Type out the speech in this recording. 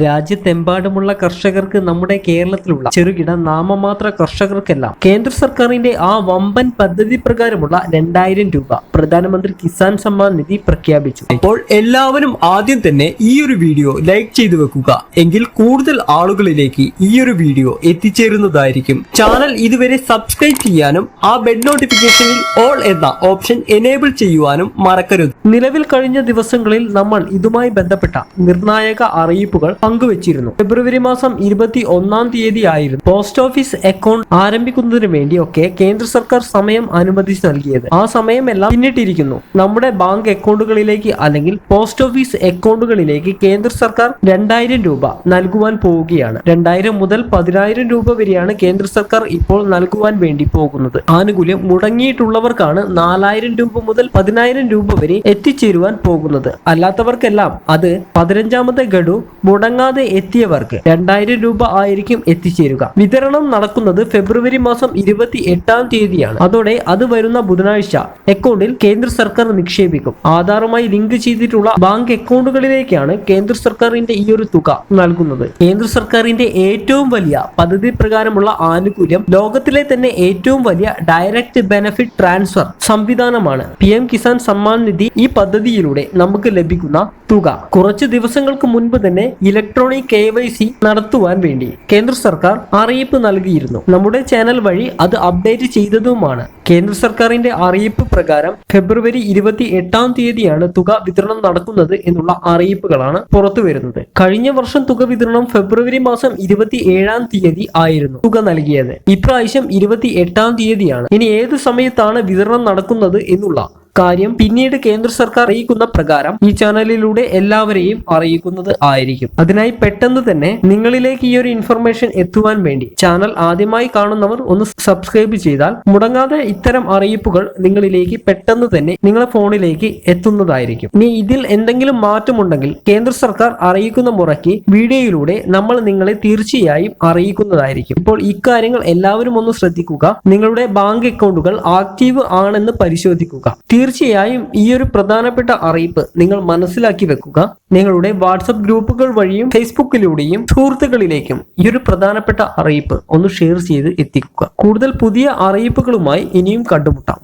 രാജ്യത്തെമ്പാടുമുള്ള കർഷകർക്ക് നമ്മുടെ കേരളത്തിലുള്ള ചെറുകിട നാമമാത്ര കർഷകർക്കെല്ലാം കേന്ദ്ര സർക്കാരിന്റെ ആ വമ്പൻ പദ്ധതി പ്രകാരമുള്ള രണ്ടായിരം രൂപ പ്രധാനമന്ത്രി കിസാൻ സമ്മാൻ നിധി പ്രഖ്യാപിച്ചു. അപ്പോൾ എല്ലാവരും ആദ്യം തന്നെ ഈ ഒരു വീഡിയോ ലൈക്ക് ചെയ്തു വെക്കുക. എങ്കിൽ കൂടുതൽ ആളുകളിലേക്ക് ഈ ഒരു വീഡിയോ എത്തിച്ചേരുന്നതായിരിക്കും. ചാനൽ ഇതുവരെ സബ്സ്ക്രൈബ് ചെയ്യാനും ആ ബെഡ് നോട്ടിഫിക്കേഷനിൽ ഓൾ എന്ന ഓപ്ഷൻ എനേബിൾ ചെയ്യുവാനും മറക്കരുത്. നിലവിൽ കഴിഞ്ഞ ദിവസങ്ങളിൽ നമ്മൾ ഇതുമായി ബന്ധപ്പെട്ട നിർണായക അറിയിപ്പുകൾ പങ്കുവച്ചിരുന്നു. ഫെബ്രുവരി മാസം ഇരുപത്തി ഒന്നാം തീയതി ആയിരുന്നു പോസ്റ്റ് ഓഫീസ് അക്കൗണ്ട് ആരംഭിക്കുന്നതിന് വേണ്ടിയൊക്കെ കേന്ദ്ര സർക്കാർ സമയം അനുവദിച്ച് നൽകിയത്. ആ സമയമെല്ലാം പിന്നിട്ടിരിക്കുന്നു. നമ്മുടെ ബാങ്ക് അക്കൗണ്ടുകളിലേക്ക് അല്ലെങ്കിൽ പോസ്റ്റ് ഓഫീസ് അക്കൗണ്ടുകളിലേക്ക് കേന്ദ്ര സർക്കാർ രണ്ടായിരം രൂപ നൽകുവാൻ പോവുകയാണ്. രണ്ടായിരം മുതൽ പതിനായിരം രൂപ വരെയാണ് കേന്ദ്ര സർക്കാർ ഇപ്പോൾ നൽകുവാൻ വേണ്ടി പോകുന്നത്. ആനുകൂല്യം മുടങ്ങിയിട്ടുള്ളവർക്കാണ് നാലായിരം രൂപ മുതൽ പതിനായിരം രൂപ വരെ എത്തിച്ചേരുവാൻ പോകുന്നത്. അല്ലാത്തവർക്കെല്ലാം അത് പതിനഞ്ചാമത്തെ ഗഡു മുടങ്ങാതെ എത്തിയവർക്ക് രണ്ടായിരം രൂപ ആയിരിക്കും എത്തിച്ചേരുക. വിതരണം നടക്കുന്നത് ഫെബ്രുവരി മാസം ഇരുപത്തി എട്ടാം തീയതിയാണ്. അതോടെ അത് വരുന്ന ബുധനാഴ്ച അക്കൗണ്ടിൽ കേന്ദ്ര സർക്കാർ നിക്ഷേപിക്കും. ആധാറുമായി ലിങ്ക് ചെയ്തിട്ടുള്ള ബാങ്ക് അക്കൗണ്ടുകളിലേക്കാണ് കേന്ദ്ര സർക്കാരിന്റെ ഈ ഒരു തുക നൽകുന്നത്. കേന്ദ്ര സർക്കാരിന്റെ ഏറ്റവും വലിയ പദ്ധതി പ്രകാരമുള്ള ആനുകൂല്യം ലോകത്തിലെ തന്നെ ഏറ്റവും വലിയ ഡയറക്റ്റ് ബെനഫിറ്റ് ട്രാൻസ്ഫർ സംവിധാനമാണ്. പി എം കിസാൻ സമ്മാൻ നിധി ഈ പദ്ധതിയിലൂടെ നമുക്ക് ലഭിക്കുന്ന തുക. കുറച്ച് ദിവസങ്ങൾക്ക് മുൻപ് തന്നെ ഇലക്ട്രോണിക് കെ വൈ സി നടത്തുവാൻ വേണ്ടി കേന്ദ്ര സർക്കാർ അറിയിപ്പ് നൽകിയിരുന്നു. നമ്മുടെ ചാനൽ വഴി അത് അപ്ഡേറ്റ് ചെയ്തതുമാണ്. കേന്ദ്ര സർക്കാരിന്റെ അറിയിപ്പ് പ്രകാരം ഫെബ്രുവരി ഇരുപത്തി എട്ടാം തീയതിയാണ് തുക വിതരണം നടക്കുന്നത് എന്നുള്ള അറിയിപ്പുകളാണ് പുറത്തു വരുന്നത് കഴിഞ്ഞ വർഷം തുക വിതരണം ഫെബ്രുവരി മാസം ഇരുപത്തി ഏഴാം തീയതി ആയിരുന്നു തുക നൽകിയത്. ഇപ്രാവശ്യം ഇരുപത്തി എട്ടാം തീയതിയാണ്. ഇനി ഏത് സമയത്താണ് വിതരണം നടക്കുന്നത് എന്നുള്ള കാര്യം പിന്നീട് കേന്ദ്ര സർക്കാർ അറിയിക്കുന്ന പ്രകാരം ഈ ചാനലിലൂടെ എല്ലാവരെയും അറിയിക്കുന്നത് ആയിരിക്കും. അതിനായി പെട്ടെന്ന് തന്നെ നിങ്ങളിലേക്ക് ഈ ഒരു ഇൻഫർമേഷൻ എത്തുവാൻ വേണ്ടി ചാനൽ ആദ്യമായി കാണുന്നവർ ഒന്ന് സബ്സ്ക്രൈബ് ചെയ്താൽ മുടങ്ങാതെ ഇത്തരം അറിയിപ്പുകൾ നിങ്ങളിലേക്ക് പെട്ടെന്ന് തന്നെ നിങ്ങളുടെ ഫോണിലേക്ക് എത്തുന്നതായിരിക്കും. ഇനി ഇതിൽ എന്തെങ്കിലും മാറ്റമുണ്ടെങ്കിൽ കേന്ദ്ര സർക്കാർ അറിയിക്കുന്ന മുറയ്ക്ക് വീഡിയോയിലൂടെ നമ്മൾ നിങ്ങളെ തീർച്ചയായും അറിയിക്കുന്നതായിരിക്കും. ഇപ്പോൾ ഇക്കാര്യങ്ങൾ എല്ലാവരും ഒന്ന് ശ്രദ്ധിക്കുക. നിങ്ങളുടെ ബാങ്ക് അക്കൗണ്ടുകൾ ആക്റ്റീവ് ആണെന്ന് പരിശോധിക്കുക. തീർച്ചയായും ഈ ഒരു പ്രധാനപ്പെട്ട അറിയിപ്പ് നിങ്ങൾ മനസ്സിലാക്കി വെക്കുക. നിങ്ങളുടെ വാട്സപ്പ് ഗ്രൂപ്പുകൾ വഴിയും ഫേസ്ബുക്കിലൂടെയും സുഹൃത്തുക്കളിലേക്കും ഈ ഒരു പ്രധാനപ്പെട്ട അറിയിപ്പ് ഒന്ന് ഷെയർ ചെയ്ത് എത്തിക്കുക. കൂടുതൽ പുതിയ അറിയിപ്പുകളുമായി ഇനിയും കണ്ടുമുട്ടാം.